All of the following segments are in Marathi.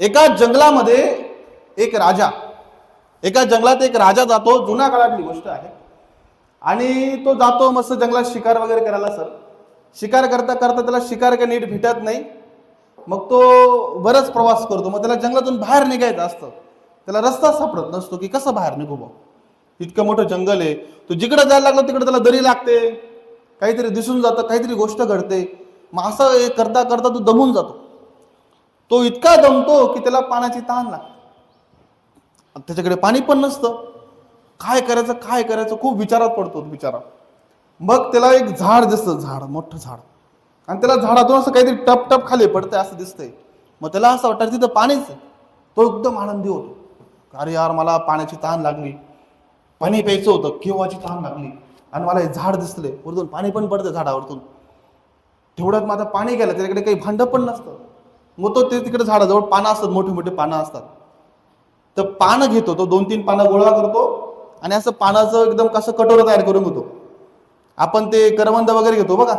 एका जंगलामध्ये एक राजा एका जंगलात एक राजा जातो. जुन्या काळातली गोष्ट आहे. आणि तो जातो मस्त जंगलात शिकार वगैरे करायला सर. शिकार करता करता त्याला शिकार काही नीट भेटत नाही. मग तो बराच प्रवास करतो. मग त्याला जंगलातून बाहेर निघायचं असतं. त्याला रस्ता सापडत नसतो की कसं बाहेर निघू बा? इतकं मोठं जंगल आहे. तो जिकडे जायला लागला तिकडे त्याला दरी लागते. काहीतरी दिसून जातं काहीतरी गोष्ट घडते. मग असं हे करता करता तो दमून जातो. तो इतका दमतो की त्याला पाण्याची ताण लागते. त्याच्याकडे पाणी पण नसतं. काय करायचं काय करायचं? खूप विचारात पडतो बिचारा. मग त्याला एक झाड दिसतं झाड मोठं झाड. आणि त्याला झाडातून असं काहीतरी टप टप खाली पडतंय असं दिसतंय. मग त्याला असं वाटतं तिथं पाणीच आहे. तो एकदम आनंदी होतो. अरे यार मला पाण्याची ताण लागली. पाणी प्यायचं होतं केव्हाची ताण लागली? आणि मला हे झाड दिसले वरतून पाणी पण पडतं झाडावरतून. तेवढ्यात माझं पाणी गेलं त्याच्याकडे काही भांडं पण नसतं. मग तो ते तिकडे झाडाजवळ पानं असतात मोठे मोठे पानं असतात. तर पानं घेतो तो दोन तीन पानं गोळा करतो आणि असं पानाचं एकदम कसं कटोरं तयार करून घेतो. आपण ते करवंद वगैरे घेतो बघा.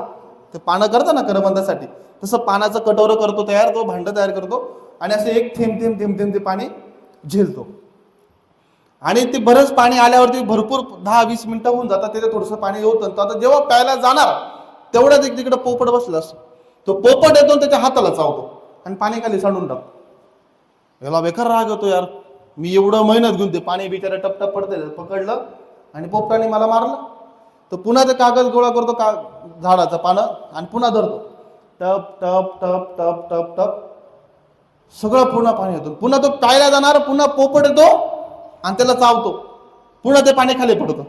ते पानं करतो ना करवंदासाठी. तसं पानाचं कटोरं करतो तयार तो भांडं तयार करतो आणि असं एक थेंब थेंब थेंब थेंब ते पाणी झेलतो. आणि ते बरंच पाणी आल्यावरती भरपूर दहा वीस मिनिटं होऊन जातात तिथे थोडंसं पाणी होतं तो आता जेव्हा प्यायला जाणार तेवढ्यात एक तिकडे पोपट बसला असतो. तो पोपट येतो त्याच्या हाताला चावतो. आणि पाणी खाली सांडून टाकतो याला बेकार राग येतो यार. मी एवढं मेहनत घेऊन ते पाणी बिचारा टपटप पडते पकडलं आणि पोपटाने मला मारलं. तर पुन्हा ते कागद गोळा करतो का झाडाचं पानं आणि पुन्हा धरतो. टप टप टप टप टप टप. सगळं पूर्ण पाणी येतो. पुन्हा तो प्यायला जाणार पुन्हा पोपट येतो आणि त्याला चावतो. पुन्हा ते पाणी खाली पडतो.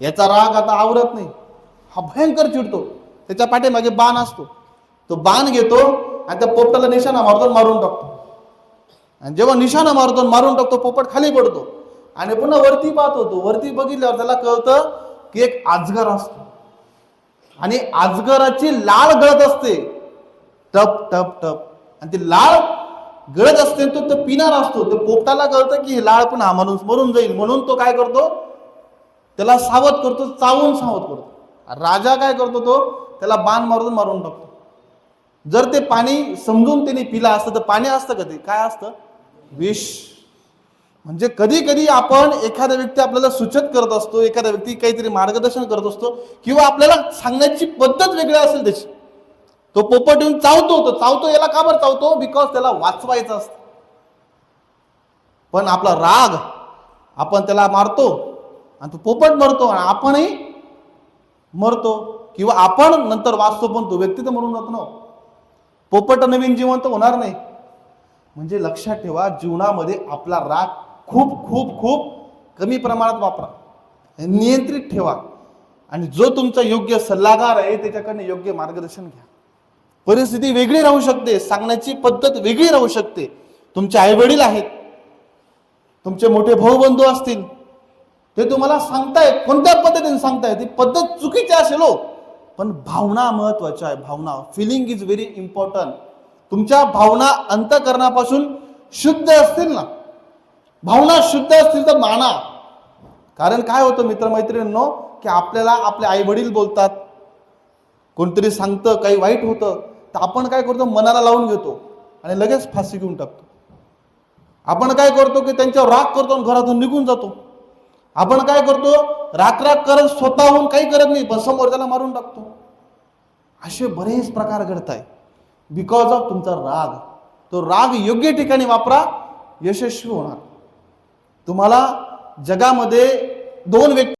याचा राग आता आवरत नाही. हा भयंकर चिडतो. त्याच्या पाठीमागे बाण असतो. तो बाण घेतो आणि त्या पोपटाला निशाणा मारतो मारून टाकतो. आणि जेव्हा निशाणा मारतो मारून टाकतो पोपट खाली पडतो. आणि पुन्हा वरती पाहतो तो. वरती बघितल्यावर त्याला कळतं की एक आजगर असतो. आणि आजगराची लाळ गळत असते. टप टप टप. आणि ती लाळ गळत असते तो तो पिणार असतो. तर पोपटाला कळतं की लाळ पण हा माणूस मरून जाईल. म्हणून तो काय करतो? त्याला सावध करतो चावून सावध करतो. राजा काय करतो तो? त्याला बाण मारून मारून टाकतो. जर ते पाणी समजून त्याने पिला असतं तर पाणी असतं का ते? काय असतं? विष. म्हणजे कधी कधी आपण एखादा व्यक्ती आपल्याला सूचित करत असतो एखादा व्यक्ती काहीतरी मार्गदर्शन करत असतो किंवा आपल्याला सांगण्याची पद्धत वेगळी असेल त्याची. तो पोपट येऊन चावतो तो चावतो याला का बरं चावतो? बिकॉज त्याला वाचवायचं असतं. पण आपला राग आपण त्याला मारतो आणि तो पोपट मरतो आणि आपणही मरतो किंवा आपण नंतर वाचतो पण तो व्यक्ती तर मरून जातो ना हो. पोपट नवीन जिवंत होणार नाही. म्हणजे लक्षात ठेवा जीवनामध्ये आपला राग खूप खूप खूप कमी प्रमाणात वापरा. नियंत्रित ठेवा. आणि जो तुमचा योग्य सल्लागार आहे त्याच्याकडनं योग्य मार्गदर्शन घ्या. परिस्थिती वेगळी राहू शकते सांगण्याची पद्धत वेगळी राहू शकते. तुमचे आईवडील आहेत. तुमचे मोठे भाऊ बंधू असतील. ते तुम्हाला सांगतायत कोणत्या पद्धतीने सांगताय ती पद्धत चुकीची असेल हो. पण भावना महत्त्वाच्या आहे भावना. फिलिंग इज व्हेरी इम्पॉर्टंट तुमच्या भावना अंतकरणापासून शुद्ध असतील ना? भावना शुद्ध असतील तर माना. कारण काय होतं मित्रमैत्रिणींनो की आपल्याला आपले आई वडील बोलतात. कोणतरी सांगतं काही वाईट होतं तर आपण काय करतो? मनाला लावून घेतो आणि लगेच फाशी घेऊन टाकतो. आपण काय करतो की त्यांच्यावर राग करतो आणि घरातून निघून जातो. आपण काय करतो? राग करत स्वतःहून काही करत नाही पण समोरच्याला मारून टाकतो. असे बरेच प्रकार घडत आहे बिकॉज ऑफ तुमचा राग. तो राग योग्य ठिकाणी वापरा यशस्वी होणार. तुम्हाला जगामध्ये दोन व्यक्ती